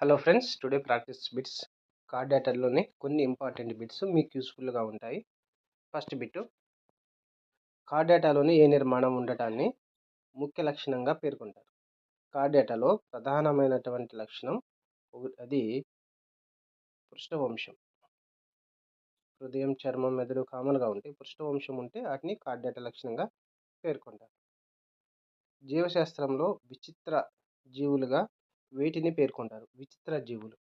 Hello friends today practice bits card డేటర్లోనే కొన్ని important bits మీకు యూస్ఫుల్గా ఉంటాయి. ఫస్ట్ బిట్ కార్డ్ డేటాలోని ఏ నిర్మాణం ఉండటాన్ని ముఖ్య లక్షణంగా పేర్కొంటారు. కార్డ్ డేటాలో ప్రధానమైనటువంటి లక్షణం అది పృష్ఠవంశం. హృదయం చర్మం మెదడు కామన్గా ఉంటాయి పృష్ఠవంశం ఉంటే వాటిని కార్డ్ డేటా లక్షణంగా పేర్కొంటారు. జీవశాస్త్రంలో విచిత్ర జీవులుగా వీటిని పేర్కొంటారు. విచిత్ర జీవులు.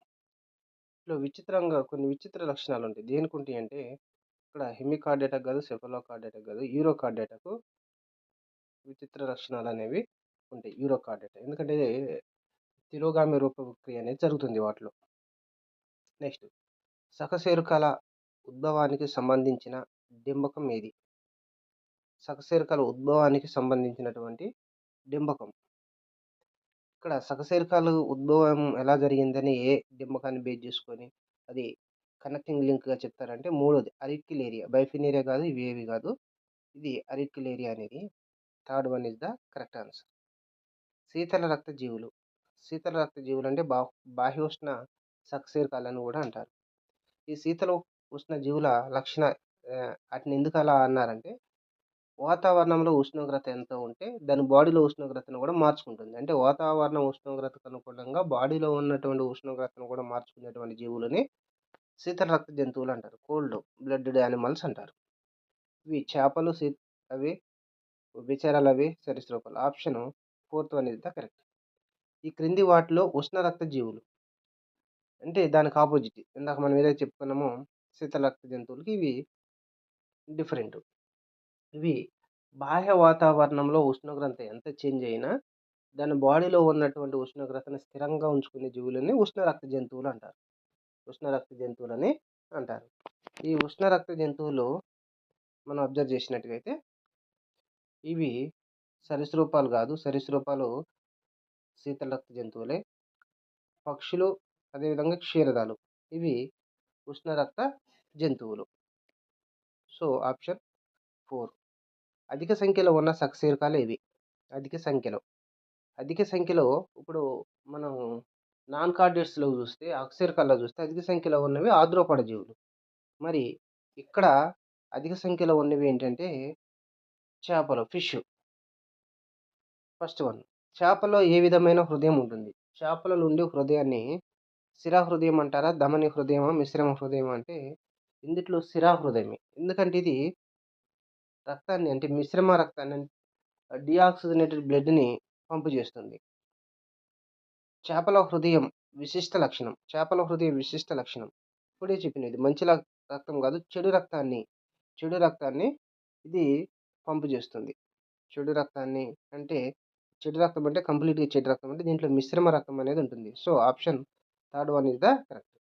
ఇట్లా విచిత్రంగా కొన్ని విచిత్ర లక్షణాలు ఉంటాయి దేనికి ఉంటాయి అంటే ఇక్కడ హెమికార్డేటా కాదు సెఫలోకార్డేటా కాదు యూరోకార్డేటాకు విచిత్ర లక్షణాలు అనేవి ఉంటాయి యూరోకార్డేటా ఎందుకంటే తిరోగామి రూపక్రియ అనేది జరుగుతుంది వాటిలో. నెక్స్ట్ సకశేరుకాల ఉద్భవానికి సంబంధించిన డింబకం ఏది? సకశేరుకాల ఉద్భవానికి సంబంధించినటువంటి డింబకం. ఇక్కడ సకశేరుకాలు ఉద్భవం ఎలా జరిగిందని ఏ డింబకాన్ని బేస్ చేసుకొని అది కనెక్టింగ్ లింక్గా చెప్తారంటే మూడోది బైఫిన్ ఏరియా కాదు ఇవేవి కాదు. ఇది అరిక్యులేరియా అనేది third one is the correct answer శీతల రక్త జీవులు శీతల రక్త జీవులు అంటే బా బాహ్యోష్ణ సకశేరుకాలని కూడా అంటారు. ఈ శీతల ఉష్ణ జీవుల లక్షణ వాటిని ఎందుకు అలా అన్నారంటే వాతావరణంలో ఉష్ణోగ్రత ఎంత ఉంటే దాని బాడీలో ఉష్ణోగ్రతను కూడా మార్చుకుంటుంది. అంటే వాతావరణ ఉష్ణోగ్రతకు అనుకూలంగా బాడీలో ఉన్నటువంటి ఉష్ణోగ్రతను కూడా మార్చుకునేటువంటి జీవులని శీతల రక్త జంతువులు అంటారు. కోల్డ్ బ్లడెడ్ యానిమల్స్ అంటారు. ఇవి చేపలు శీ అవి విచారాలు అవి సరీసృపాలు option fourth one is the correct. ఈ క్రింది వాటిలో ఉష్ణ రక్త జీవులు. అంటే దానికి ఆపోజిట్. ఇందాక మనం ఏదైతే చెప్పుకున్నామో శీతల రక్త జంతువులకి ఇవి డిఫరెంట్. ఇవి బాహ్య వాతావరణంలో ఉష్ణోగ్రత ఎంత చేంజ్ అయినా దాని బాడీలో ఉన్నటువంటి ఉష్ణోగ్రతను స్థిరంగా ఉంచుకునే జీవులని ఉష్ణరక్త జంతువులు అంటారు. ఉష్ణరక్త జంతువులని అంటారు. ఈ ఉష్ణరక్త జంతువులు మనం అబ్జర్వ్ చేసినట్టుగైతే ఇవి సరీసృపాలు కాదు సరీసృపాలు శీతల రక్త జంతువులే. పక్షులు అదేవిధంగా క్షీరదాలు. ఇవి ఉష్ణరక్త జంతువులు. So option four. అధిక సంఖ్యలో ఉన్న సకశీరకాలు ఇవి. అధిక సంఖ్యలో. అధిక సంఖ్యలో ఇప్పుడు మనం నాన్ కార్డేట్స్లో చూస్తే అక్షరకాల్లో చూస్తే అధిక సంఖ్యలో ఉన్నవి ఆద్రోపడ జీవులు మరి ఇక్కడ అధిక సంఖ్యలో ఉన్నవి ఏంటంటే చేపలు ఫిష్. First one. చేపలో ఏ విధమైన హృదయం ఉంటుంది? చేపలలో ఉండే హృదయాన్ని శిరా హృదయం అంటారా? ధమని హృదయమా? మిశ్రమ హృదయం అంటే ఇందుట్లో శిరా హృదయమే. ఎందుకంటే ఇది రక్తాన్ని అంటే మిశ్రమ రక్తాన్ని డిఆక్సిజనేటెడ్ బ్లడ్ని పంపు చేస్తుంది. చేపల హృదయం విశిష్ట లక్షణం. చేపల హృదయం విశిష్ట లక్షణం. ఇప్పుడే చెప్పినది మంచి రక్తం కాదు చెడు రక్తాన్ని చెడు రక్తాన్ని ఇది పంపు చేస్తుంది. చెడు రక్తాన్ని అంటే చెడు రక్తం అంటే కంప్లీట్గా చెడు రక్తం అంటే దీంట్లో మిశ్రమ రక్తం అనేది ఉంటుంది. So option third one is the correct.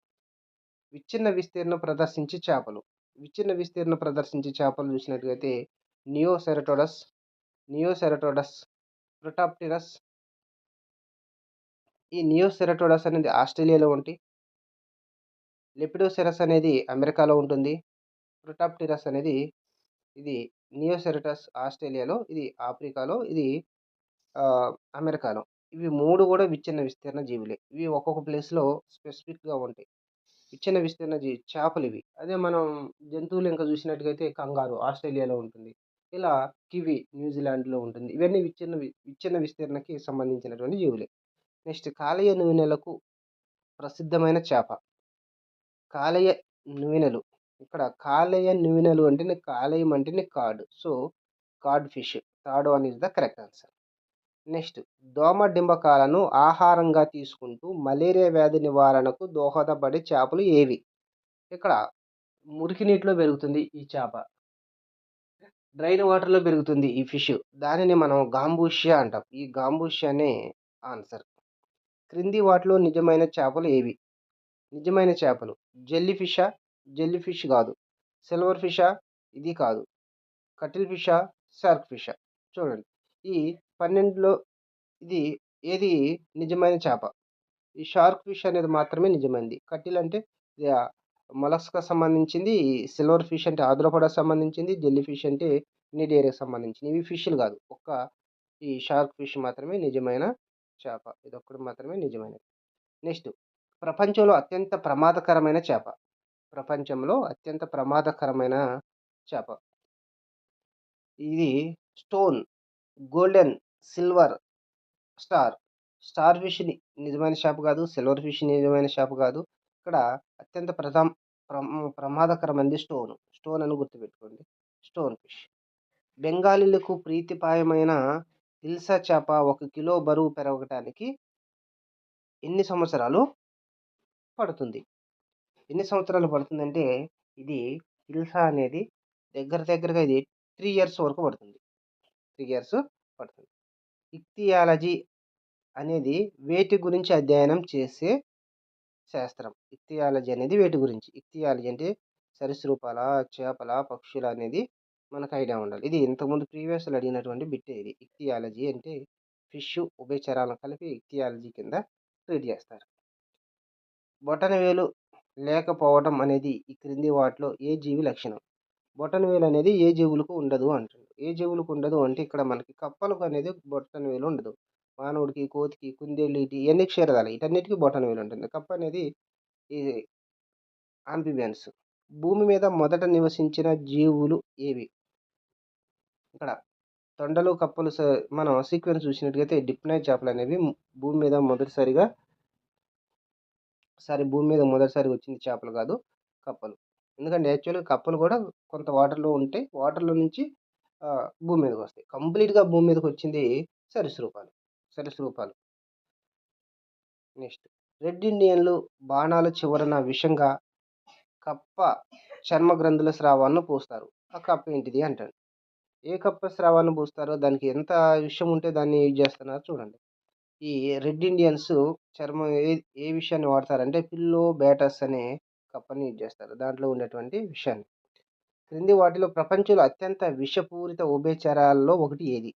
విచ్ఛిన్న విస్తీర్ణం ప్రదర్శించే చేపలు. విచ్ఛిన్న విస్తీర్ణ ప్రదర్శించే చేపలు చూసినట్లయితే నియోసెరటోడస్ నియోసెరటోడస్ ప్రొటాప్టిరస్. ఈ నియోసెరటోడస్ అనేది ఆస్ట్రేలియాలో ఉంటే లెపిడోసెరస్ అనేది అమెరికాలో ఉంటుంది. ప్రొటాప్టిరస్ అనేది ఇది నియోసెరటస్ ఆస్ట్రేలియాలో ఇది ఆఫ్రికాలో ఇది అమెరికాలో. ఇవి మూడు కూడా విచ్ఛిన్న విస్తీర్ణ జీవులే. ఇవి ఒక్కొక్క ప్లేస్లో స్పెసిఫిక్గా ఉంటాయి. విచ్ఛిన్న విస్తీర్ణ జీ చేపలు ఇవి. అదే మనం జంతువులు ఇంకా చూసినట్టుగైతే కంగారు ఆస్ట్రేలియాలో ఉంటుంది. ఇలా కివి న్యూజిలాండ్లో ఉంటుంది. ఇవన్నీ విచ్ఛిన్న వి- విచ్ఛిన్న విస్తీర్ణకి సంబంధించినటువంటి జీవులే. నెక్స్ట్ కాలేయ నూనెలకు ప్రసిద్ధమైన చేప. కాలేయ నూనెలు. ఇక్కడ కాలేయ నూనెలు అంటేనే కాలేయం అంటేనే cod so cod fish. Third one is the correct answer. Next. దోమ డింబకాలను ఆహారంగా తీసుకుంటూ మలేరియా వ్యాధి నివారణకు దోహదపడే చేపలు ఏవి? ఇక్కడ మురికి నీటిలో పెరుగుతుంది ఈ చేప. డ్రైన్ వాటర్లో పెరుగుతుంది ఈ ఫిష్. దానిని మనం గాంబూషియా అంటాం. ఈ గాంబూషియానే ఆన్సర్. క్రింది వాటిలో నిజమైన చేపలు ఏవి? నిజమైన చేపలు. జెల్లీ ఫిషా? జెల్లీ ఫిష్ కాదు. సిల్వర్ ఫిషా? ఇది కాదు. కటిల్ ఫిషా? షార్క్ ఫిషా? చూడండి. ఈ పన్నెండులో ఇది ఏది నిజమైన చేప? ఈ షార్క్ ఫిష్ అనేది మాత్రమే నిజమైనది కటిల్ అంటే మొలస్కా సంబంధించింది సిల్వర్ ఫిష్ అంటే ఆద్రోపడా సంబంధించింది జెల్లీ ఫిష్ అంటే నీడేరియాకి సంబంధించింది. ఇవి ఫిష్లు కాదు. ఒక్క ఈ షార్క్ ఫిష్ మాత్రమే నిజమైన చేప. ఇది ఒక్కటి మాత్రమే నిజమైనది. నెక్స్ట్ ప్రపంచంలో అత్యంత ప్రమాదకరమైన చేప. ప్రపంచంలో అత్యంత ప్రమాదకరమైన చేప. ఇది stone. Golden silver star. Starfish నిజమైన చేప కాదు సిల్వర్ ఫిష్ నిజమైన చేప కాదు. ఇక్కడ అత్యంత ప్రధా ప్రమాదకరమైనది స్టోన్. స్టోన్ అని గుర్తుపెట్టుకోండి. Stone fish. బెంగాలీలకు ప్రీతిపాయమైన హిల్సా చేప ఒక కిలో బరువు పెరగటానికి ఎన్ని సంవత్సరాలు పడుతుంది? ఎన్ని సంవత్సరాలు పడుతుందంటే ఇది హిల్సా అనేది దగ్గర దగ్గరగా ఇది త్రీ ఇయర్స్ వరకు పడుతుంది. త్రీ ఇయర్స్ పడుతుంది. ఇక్తియాలజీ అనేది వేటి గురించి అధ్యయనం చేసే శాస్త్రం. ఇక్తియాలజీ అనేది వేటి గురించి. ఇక్తియాలజీ అంటే సరీసృపాల చేపల పక్షుల అనేది మనకు ఐడియా ఉండాలి. ఇది ఇంతకుముందు ప్రీవియస్లో అడిగినటువంటి బిట్టే ఇది. ఇక్తియాలజీ అంటే ఫిష్ ఉభయచరాలను కలిపి ఇక్తియాలజీ కింద ట్రీట్ చేస్తారు. బొటనవేలు లేకపోవడం అనేది ఈ క్రింది వాటిలో ఏ జీవి లక్షణం? బొటనవేలు అనేది ఏ జీవులకు ఉండదు అంటుంది ఏ జీవులకు ఉండదు. అంటే ఇక్కడ మనకి కప్పలకు అనేది బొటనవేలు ఉండదు. మానవుడికి కోతికి కుందేళ్ళు ఇటు ఇవన్నీ క్షీరదాలు వీటన్నిటికీ బొటనవేలు ఉంటుంది. కప్ప అనేది ఈ ఆంఫిబియన్స్ భూమి మీద మొదట నివసించిన జీవులు ఏవి? ఇక్కడ తొండలు కప్పలు మనం సీక్వెన్స్ చూసినట్టుగైతే డిప్నై చేపలు అనేవి భూమి మీద మొదటిసారిగా సారీ భూమి మీద మొదటిసారి వచ్చింది చేపలు కాదు కప్పలు. ఎందుకంటే యాక్చువల్గా కప్పలు కూడా కొంత వాటర్లో ఉంటాయి వాటర్లో నుంచి భూమి మీదకి వస్తాయి కంప్లీట్గా భూమి మీదకి వచ్చింది సరీసృపాలు సరీసృపాలు నెక్స్ట్. రెడ్ ఇండియన్లు బాణాల చివరన విషంగా కప్ప చర్మ గ్రంథుల స్రావాన్ని పూస్తారు. ఆ కప్ప ఏంటిది అంటాడు. ఏ కప్ప స్రావాన్ని పూస్తారో దానికి ఎంత విషయం ఉంటే దాన్ని యూజ్ చేస్తున్నారు చూడండి. ఈ రెడ్ ఇండియన్స్ చర్మం ఏ ఏ విషయాన్ని వాడతారంటే పిల్లో బ్యాటస్ అనే కప్పని యూజ్ చేస్తారు. దాంట్లో ఉండేటువంటి విషయాన్ని క్రింది వాటిలో ప్రపంచంలో అత్యంత విషపూరిత ఉభయచరాల్లో ఒకటి ఏది?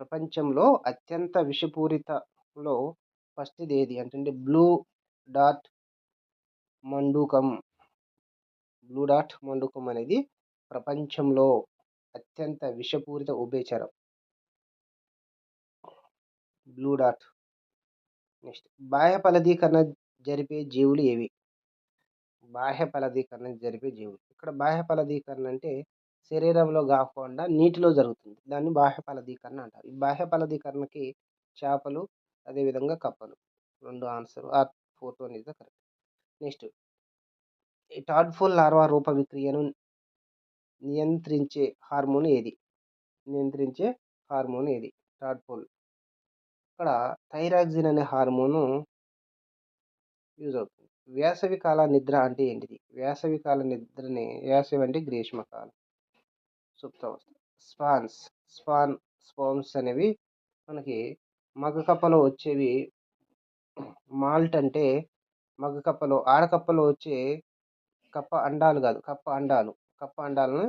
ప్రపంచంలో అత్యంత విషపూరితలో ఫస్ట్ది ఏది? అంటే బ్లూ డాట్ మండుకం. బ్లూ డాట్ మండుకం అనేది ప్రపంచంలో అత్యంత విషపూరిత ఉభయచరం బ్లూ డాట్. నెక్స్ట్. బాహ్య ఫలదీకరణ జరిపే జీవులు ఏవి? బాహ్య ఫలదీకరణ జరిపే జీవుడు. ఇక్కడ బాహ్య ఫలదీకరణ అంటే శరీరంలో కాకుండా నీటిలో జరుగుతుంది. దాన్ని బాహ్య ఫలదీకరణ అంటారు. ఈ బాహ్య ఫలదీకరణకి చేపలు అదేవిధంగా కప్పలు. రెండు ఆన్సర్. ఆ fourth one is the correct. Next. ఈ టాడ్ఫుల్ లార్వా రూప విక్రియను నియంత్రించే హార్మోన్ ఏది? నియంత్రించే హార్మోన్ ఏది? టాడ్ఫుల్ ఇక్కడ థైరాక్సిన్ అనే హార్మోను యూజ్ అవుతుంది. వేసవి కాల నిద్ర అంటే ఏంటిది? వేసవి కాల నిద్రని వేసవి అంటే గ్రీష్మకాలం సుప్తావస్థ స్పాన్స్ స్పాన్ స్పాన్స్ అనేవి మనకి మగ కప్పలో వచ్చేవి మాల్ట్ అంటే మగ కప్పలో ఆడకప్పలో వచ్చే కప్ప అండాలు కాదు కప్ప అండాలు. కప్ప అండాలను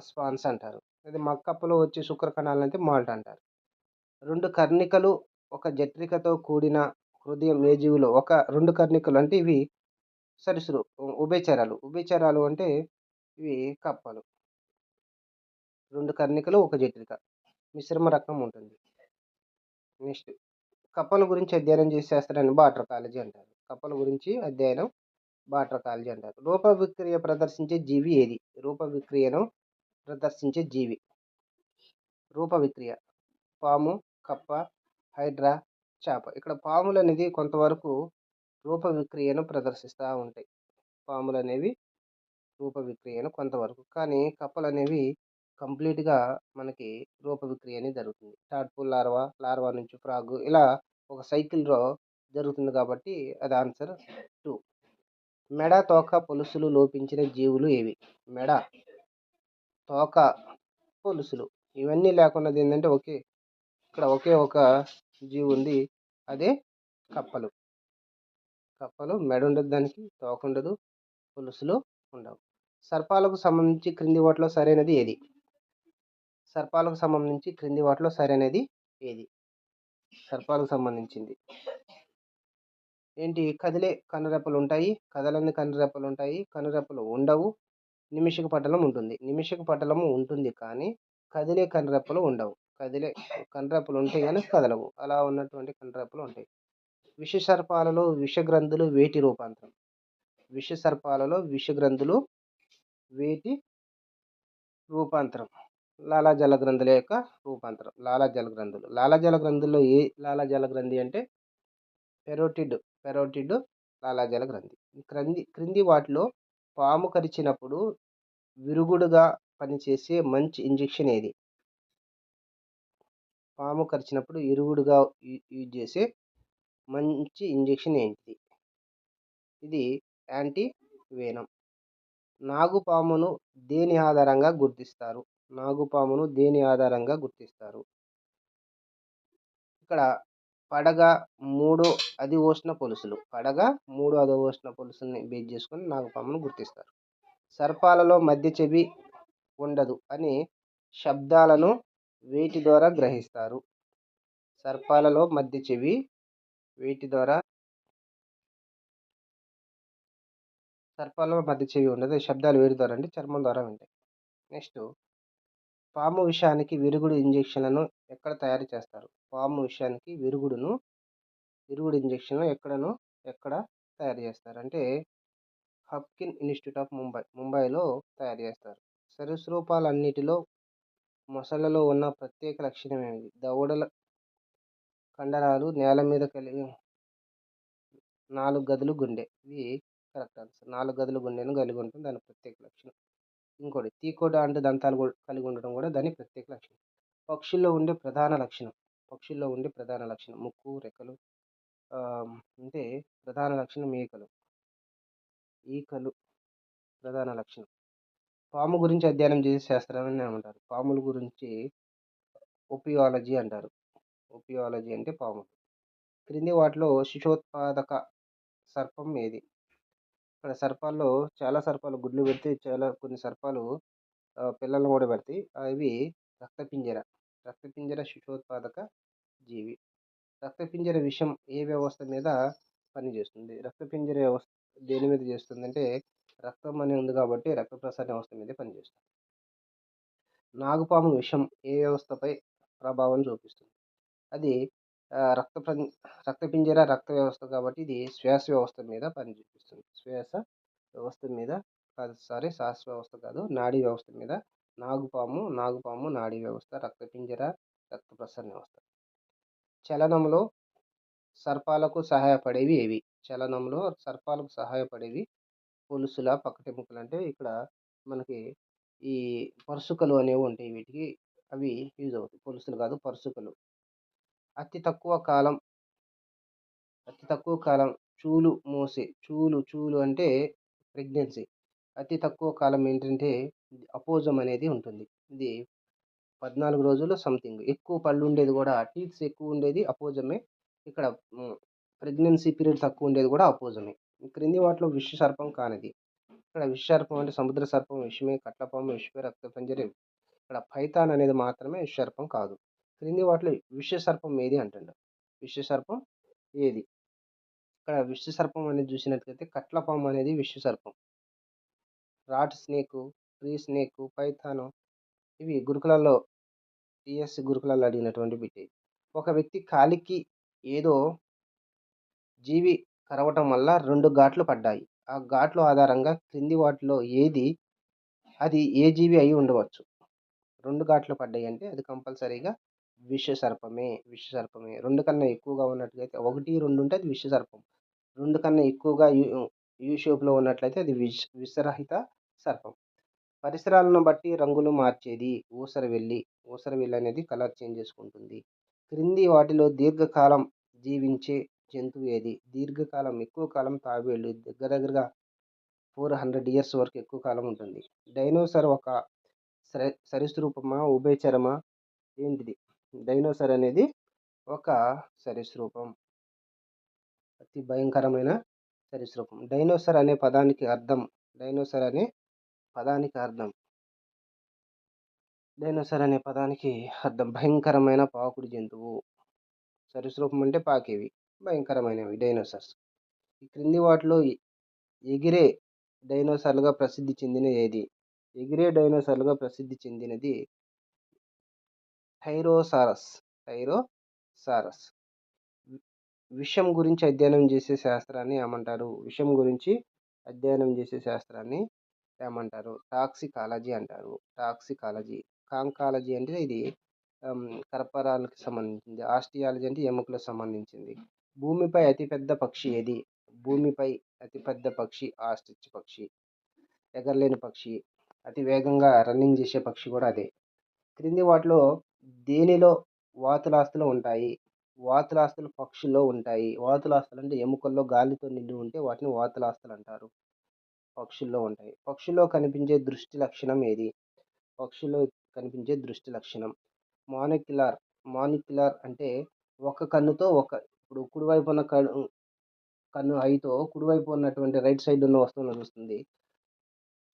స్పాన్స్ అంటారు. అదే మగ కప్పలో వచ్చే శుక్ర కణాలను అయితే మాల్ట్ అంటారు. రెండు కర్ణికలు ఒక జట్రికతో కూడిన హృదయం ఏ జీవిలో? ఒక రెండు కర్ణికలు అంటే ఇవి సరిసులు ఉభయచరాలు. ఉభయచరాలు అంటే ఇవి కప్పలు. రెండు కర్ణికలు ఒక జట్రిక మిశ్రమ రకం ఉంటుంది. నెక్స్ట్ కప్పల గురించి అధ్యయనం చేసేస్తారని శాస్త్రాన్ని బాటర్ కాలేజీ అంటారు. కప్పల గురించి అధ్యయనం బాటర్ కాలేజీ అంటారు. రూప విక్రియ ప్రదర్శించే జీవి ఏది? రూప విక్రియను ప్రదర్శించే జీవి. రూప విక్రియ. పాము కప్ప హైడ్రా చేప. ఇక్కడ పాములు అనేది కొంతవరకు రూప విక్రియను ప్రదర్శిస్తూ ఉంటాయి. పాములు అనేవి రూప విక్రియను కొంతవరకు. కానీ కప్పలు అనేవి కంప్లీట్గా మనకి రూప విక్రియ అనేది జరుగుతుంది. టాడ్పూల్ లార్వా లార్వా నుంచి ఫ్రాగ్ ఇలా ఒక సైకిల్లో జరుగుతుంది కాబట్టి అది ఆన్సర్ టూ. మెడ తోక పొలుసులు లోపించిన జీవులు ఏవి? మెడ తోక పొలుసులు. ఇవన్నీ లేకున్నది ఏంటంటే ఒకే ఇక్కడ ఒకే ఒక జీవి ఉంది. అదే కప్పలు. కప్పలు మెడ ఉండదు దానికి తోక ఉండదు పులుసులు ఉండవు. సర్పాలకు సంబంధించి క్రింది వాటిలో సరైనది ఏది? సర్పాలకు సంబంధించి క్రింది వాటిలో సరైనది ఏది? సర్పాలకు సంబంధించింది. ఏంటి? కదిలే కనురెప్పలు ఉంటాయి. కదలని కనురెప్పలు ఉంటాయి. కనురెప్పలు ఉండవు. నిమిషక పటలం ఉంటుంది. నిమిషక పటలము ఉంటుంది కానీ కదిలే కనురెప్పలు ఉండవు. కదిలే కనురెప్పలు ఉంటాయి కానీ కదలవు. అలా ఉన్నటువంటి కనురెప్పలు ఉంటాయి. విషసర్పాలలో విషగ్రంథులు వేటి రూపాంతరం. విషసర్పాలలో విషగ్రంథులు వేటి రూపాంతరం. లాలాజల గ్రంథుల యొక్క రూపాంతరం. లాలాజల గ్రంథులు. లాలాజల గ్రంథుల్లో ఏ లాలాజల గ్రంథి అంటే పెరోటిడ్. పెరోటిడ్ లాలాజల గ్రంథి. క్రింది క్రింది వాటిలో పాము కరిచినప్పుడు విరుగుడుగా పనిచేసే మంచి ఇంజెక్షన్ ఏది? పాము కరిచినప్పుడు ఎరువుడుగా యూజ్ చేసే మంచి ఇంజెక్షన్ ఏంటిది? ఇది యాంటీ వేనం నాగుపామును దేని ఆధారంగా గుర్తిస్తారు? నాగుపామును దేని ఆధారంగా గుర్తిస్తారు? ఇక్కడ పడగ మూడు అది ఓష్ణ పొలుసులు. పడగ మూడు అది ఓష్ణ పొలుసుల్ని బేస్ చేసుకొని నాగుపామును గుర్తిస్తారు. సర్పాలలో మధ్య చెవి ఉండదు అని శబ్దాలను వీటి ద్వారా గ్రహిస్తారు. సర్పాలలో మధ్య చెవి వేటి ద్వారా సర్పాలలో మధ్య చెవి ఉండదు. శబ్దాలు వేటి ద్వారా అంటే చర్మం ద్వారా ఉంటాయి నెక్స్ట్ పాము విషానికి విరుగుడు ఇంజెక్షన్లను ఎక్కడ తయారు చేస్తారు? పాము విషానికి విరుగుడును విరుగుడు ఇంజెక్షన్ ఎక్కడను ఎక్కడ తయారు చేస్తారు? అంటే హప్కిన్ ఇన్స్టిట్యూట్ ఆఫ్ ముంబై ముంబైలో తయారు చేస్తారు. సరీసృపాలన్నిటిలో మొసళ్ళలో ఉన్న ప్రత్యేక లక్షణం ఏమిటి దవడల కండరాలు నేల మీద కలిగి నాలుగు గదులు గుండె. ఇది కరెక్ట్ ఆన్సర్. నాలుగు గదులు గుండెను కలిగి ఉంటుంది. దాని ప్రత్యేక లక్షణం. ఇంకోటి తీకోడ అంటే దంతాలు కలిగి ఉండడం కూడా దాని ప్రత్యేక లక్షణం. పక్షుల్లో ఉండే ప్రధాన లక్షణం. పక్షుల్లో ఉండే ప్రధాన లక్షణం. ముక్కు రెక్కలు అంటే ప్రధాన లక్షణం ఈకలు. ఈకలు ప్రధాన లక్షణం. పాము గురించి అధ్యయనం చేసే శాస్త్రాన్ని అంటారు. పాముల గురించి ఒపియాలజీ అంటారు. ఒపియాలజీ అంటే పాము క్రింది వాటిలో శిశోత్పాదక సర్పం ఏది? ఇక్కడ సర్పాల్లో చాలా సర్పాలు గుడ్లు పెడితే చాలా కొన్ని సర్పాలు పిల్లలను కూడా పెడతాయి. అవి రక్తపింజర. రక్తపింజర శిశోత్పాదక జీవి. రక్తపింజర విషం ఏ వ్యవస్థ మీద పనిచేస్తుంది? రక్తపింజర వ్యవస్థ దేని మీద చేస్తుందంటే రక్తం అనేది ఉంది కాబట్టి రక్త ప్రసరణ వ్యవస్థ మీద పనిచేస్తుంది. నాగుపాము విషం ఏ వ్యవస్థపై ప్రభావం చూపిస్తుంది? అది రక్త రక్తపింజర రక్త వ్యవస్థ కాబట్టి ఇది శ్వాస వ్యవస్థ మీద పని చూపిస్తుంది శ్వాస వ్యవస్థ మీద కాదు సారీ శ్వాస వ్యవస్థ కాదు నాడీ వ్యవస్థ మీద నాగుపాము నాగుపాము నాడీ వ్యవస్థ రక్తపింజర రక్త ప్రసరణ వ్యవస్థ. చలనంలో సర్పాలకు సహాయపడేవి ఏవి? చలనంలో సర్పాలకు సహాయపడేవి పొలుసుల పక్కటెముకలు అంటే ఇక్కడ మనకి ఈ పరుసుకలు అనేవి ఉంటాయి వీటికి. అవి యూజ్ అవుతాయి. పొలుసులు కాదు పరుసుకలు. అతి తక్కువ కాలం అతి తక్కువ కాలం చూలు మోసే చూలు చూలు అంటే ప్రెగ్నెన్సీ. అతి తక్కువ కాలం ఏంటంటే అపోజం అనేది ఉంటుంది. ఇది పద్నాలుగు రోజుల్లో సంథింగ్. ఎక్కువ పళ్ళు ఉండేది కూడా టీత్స్ ఎక్కువ ఉండేది అపోజమే. ఇక్కడ ప్రెగ్నెన్సీ పీరియడ్ తక్కువ ఉండేది కూడా అపోజమే. క్రింది వాటిలో విష సర్పం కానిది. ఇక్కడ విష సర్పం అంటే సముద్ర సర్పం విషమే కట్లపాము విషమే రక్త ఇక్కడ పైథాన్ అనేది మాత్రమే విష సర్పం కాదు. క్రింది వాటిలో విష సర్పం ఏది అంటుండ? విష సర్పం ఏది? ఇక్కడ విష సర్పం అనేది చూసినట్లయితే కట్లపాము అనేది విష సర్పం. Rat snake tree snake python ఇవి గురుకులలో టిఎస్ గురుకులలో అడిగినటువంటి బిట్ ఒక వ్యక్తి కాలికి ఏదో జీవి కరవటం వల్ల రెండు ఘాట్లు పడ్డాయి. ఆ ఘాట్లు ఆధారంగా క్రింది వాటిలో ఏది అది ఏ జీవి అయి ఉండవచ్చు. రెండు ఘాట్లు పడ్డాయి అంటే అది కంపల్సరీగా విష సర్పమే విష సర్పమే రెండు కన్నా ఎక్కువగా ఉన్నట్లయితే ఒకటి రెండు ఉంటే అది విష సర్పం రెండు కన్నా ఎక్కువగా యూ యూ షేప్లో ఉన్నట్లయితే అది విష విషరహిత సర్పం. పరిసరాలను బట్టి రంగులు మార్చేది ఊసరవెల్లి ఊసరవెల్లి అనేది కలర్ చేంజ్ చేసుకుంటుంది. క్రింది వాటిలో దీర్ఘకాలం జీవించే జంతువు ఏది? దీర్ఘకాలం ఎక్కువ కాలం తాబేళ్ళు దగ్గర దగ్గరగా ఫోర్ హండ్రెడ్ ఇయర్స్ వరకు ఎక్కువ కాలం ఉంటుంది. డైనోసార్ ఒక సరి సరీసృపమా ఉభయచరమా? ఏంటిది? డైనోసార్ అనేది ఒక సరీసృపం అతి భయంకరమైన సరీసృపం డైనోసార్ అనే పదానికి అర్థం డైనోసార్ అనే పదానికి అర్థం. డైనోసార్ అనే పదానికి అర్థం. భయంకరమైన పాకుడు జంతువు. సరీసృపం అంటే పాకేవి. భయంకరమైనవి డైనోసార్స్. ఈ క్రింది వాటిలో ఎగిరే డైనోసార్లుగా ప్రసిద్ధి చెందిన ఏది? ఎగిరే డైనోసార్లుగా ప్రసిద్ధి చెందినది టైరోసారస్ టైరోసారస్. విషం గురించి అధ్యయనం చేసే శాస్త్రాన్ని ఏమంటారు? విషం గురించి అధ్యయనం చేసే శాస్త్రాన్ని ఏమంటారు? టాక్సికాలజీ అంటారు. టాక్సికాలజీ కాంకాలజీ అంటే ఇది కర్పరాలకు సంబంధించింది ఆస్టియాలజీ అంటే ఎముకలకు సంబంధించింది. భూమిపై అతిపెద్ద పక్షి ఏది? భూమిపై అతిపెద్ద పక్షి ఆస్ట్రిచ్ పక్షి ఎగరలేని పక్షి అతి వేగంగా రన్నింగ్ చేసే పక్షి కూడా అదే. క్రింది వాటిలో దేనిలో వాతులాస్తులు ఉంటాయి? వాతులాస్తులు పక్షుల్లో ఉంటాయి. వాతులాస్తులు అంటే ఎముకల్లో గాలితో నిండి ఉంటే వాటిని వాతులాస్తులు అంటారు. పక్షుల్లో ఉంటాయి. పక్షుల్లో కనిపించే దృష్టి లక్షణం ఏది? పక్షుల్లో కనిపించే దృష్టి లక్షణం. మానిక్యులర్ మానిక్యులర్ అంటే ఒక కన్నుతో ఒక ఇప్పుడు కుడివైపు ఉన్న కన్ను కన్ను ఐతో కుడివైపు ఉన్నటువంటి రైట్ సైడ్ ఉన్న వస్తువును చూస్తుంది.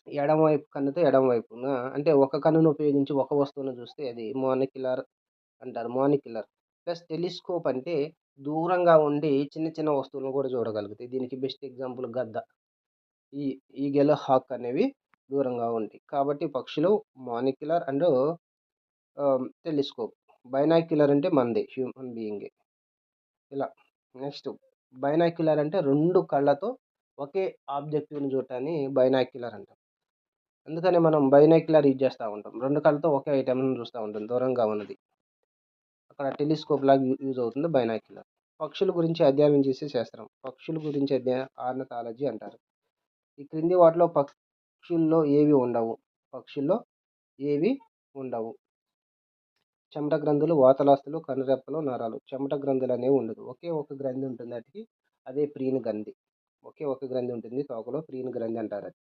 ఎడమవైపు కన్నుతో ఎడమవైపున అంటే ఒక కన్నును ఉపయోగించి ఒక వస్తువును చూస్తే అది మానిక్యులర్ అంటారు మానిక్యులర్. ప్లస్ టెలిస్కోప్ అంటే దూరంగా ఉండి చిన్న చిన్న వస్తువులను కూడా చూడగలుగుతాయి. దీనికి బెస్ట్ ఎగ్జాంపుల్ గద్ద. ఈ ఈగెల హాక్ అనేవి దూరంగా ఉంటాయి కాబట్టి పక్షులు మానిక్యులర్ అండ్ టెలిస్కోప్. బైనాక్యులర్ అంటే మంది హ్యూమన్ బీయింగే. ఇలా నెక్స్ట్ బైనాక్యులర్ అంటే రెండు కళ్ళతో ఒకే ఆబ్జెక్టివ్ని చూడటాన్ని బైనాక్యులర్ అంటాం అందుకని మనం బైనాక్యులర్ యూజ్ చేస్తూ ఉంటాం. రెండు కళ్ళతో ఒకే ఐటెంను చూస్తూ ఉంటాం దూరంగా ఉన్నది. అక్కడ టెలిస్కోప్ లాగా యూజ్ అవుతుంది బైనాక్యులర్. పక్షుల గురించి అధ్యయనం చేసే శాస్త్రం. పక్షుల గురించి అధ్యయన ఆర్నథాలజీ అంటారు. ఈ క్రింది వాటిలో పక్షుల్లో ఏవి ఉండవు? పక్షుల్లో ఏవి ఉండవు? చెమట గ్రంథులు వాతలాస్తులు కనురెప్పలు నరాలు. చెమట గ్రంథులు అనేవి ఉండదు. ఒకే ఒక గ్రంథి ఉంటుంది అది అదే ప్రీణ గ్రంథి ఒకే ఒక గ్రంథి ఉంటుంది తోకలో ప్రీని గ్రంథి అంటారు అది.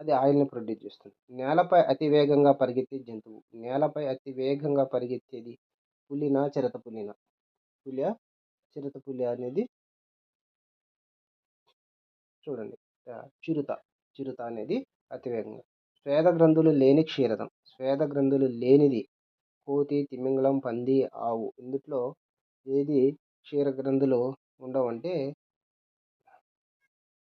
అది ఆయిల్ని ప్రొడ్యూస్ చేస్తుంది. నేలపై అతి వేగంగా పరిగెత్తే జంతువు. నేలపై అతి వేగంగా పరిగెత్తేది పులిన చిరత పులిన? పులి చిరత పులి అనేది చూడండి. చిరుత. చిరుత అనేది అతి వేగంగా స్వేద గ్రంథులు లేని క్షీరదం. స్వేద గ్రంథులు లేనిది కోతి తిమింగలం పంది ఆవు ఇందులో ఏది క్షీరగ్రంథులు ఉండవంటే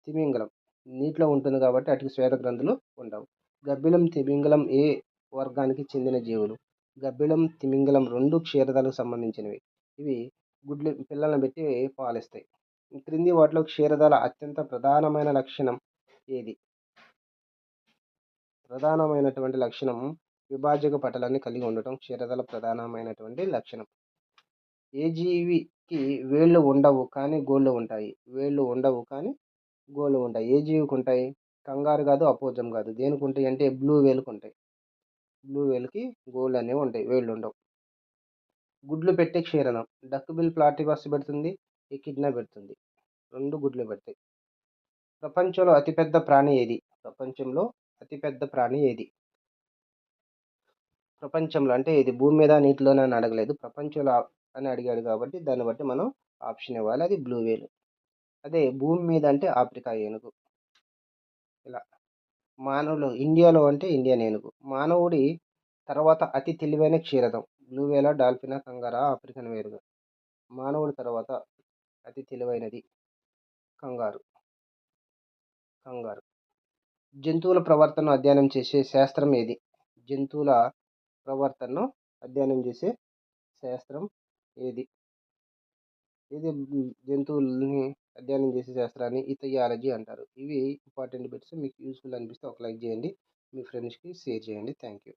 తిమింగలం నీటిలో ఉంటుంది కాబట్టి వాటికి శ్వేతగ్రంథులు ఉండవు. గబ్బిలం తిమింగలం ఏ వర్గానికి చెందిన జీవులు? గబ్బిలం తిమింగలం రెండు క్షీరదాలకు సంబంధించినవి. ఇవి గుడ్లు పిల్లలను పెట్టి పాలిస్తాయి. క్రింది వాటిలో క్షీరదాల అత్యంత ప్రధానమైన లక్షణం ఏది? ప్రధానమైనటువంటి లక్షణం విభాజక పటలాన్ని కలిగి ఉండటం క్షీరదాల ప్రధానమైనటువంటి లక్షణం. ఏ జీవికి వేళ్ళు ఉండవు కానీ గోళ్ళు ఉంటాయి. వేళ్ళు ఉండవు కానీ గోళ్ళు ఉంటాయి. ఏ జీవికి ఉంటాయి? కంగారు కాదు అపోజం కాదు. దేనికి ఉంటాయి అంటే బ్లూ వేలుకు ఉంటాయి. బ్లూ వేల్కి గోళ్ళు అనేవి ఉంటాయి. వేళ్ళు ఉండవు. గుడ్లు పెట్టే క్షీరదం డక్ బిల్ ప్లాటివస్ పెడుతుంది కిడ్నా పెడుతుంది. రెండు గుడ్లు పెడతాయి. ప్రపంచంలో అతిపెద్ద ప్రాణి ఏది? ప్రపంచంలో అతిపెద్ద ప్రాణి ఏది? ప్రపంచంలో అంటే ఇది భూమి మీద నీటిలోనే అని అడగలేదు. ప్రపంచంలో అని అడిగాడు కాబట్టి దాన్ని బట్టి మనం ఆప్షన్ ఇవ్వాలి. అది బ్లూ వేలు. అదే భూమి మీద అంటే ఆఫ్రికా ఏనుగు. ఇలా మానవులు ఇండియాలో అంటే ఇండియన్ ఏనుగు. మానవుడి తర్వాత అతి తెలివైన క్షీరదం. బ్లూ వేల డాల్ఫినా కంగారా ఆఫ్రికన్ వేరుగా. మానవుడి తర్వాత అతి తెలివైనది కంగారు. కంగారు. జంతువుల ప్రవర్తన అధ్యయనం చేసే శాస్త్రం ఏది? జంతువుల ప్రవర్తనను అధ్యయనం చేసే శాస్త్రం ఏది? ఇది జంతువులని అధ్యయనం చేసే శాస్త్రాన్ని ఇథియాలజీ అంటారు. ఇవి ఇంపార్టెంట్ బిట్స్. మీకు యూస్ఫుల్ అనిపిస్తే ఒక లైక్ చేయండి. మీ ఫ్రెండ్స్కి షేర్ చేయండి. Thank you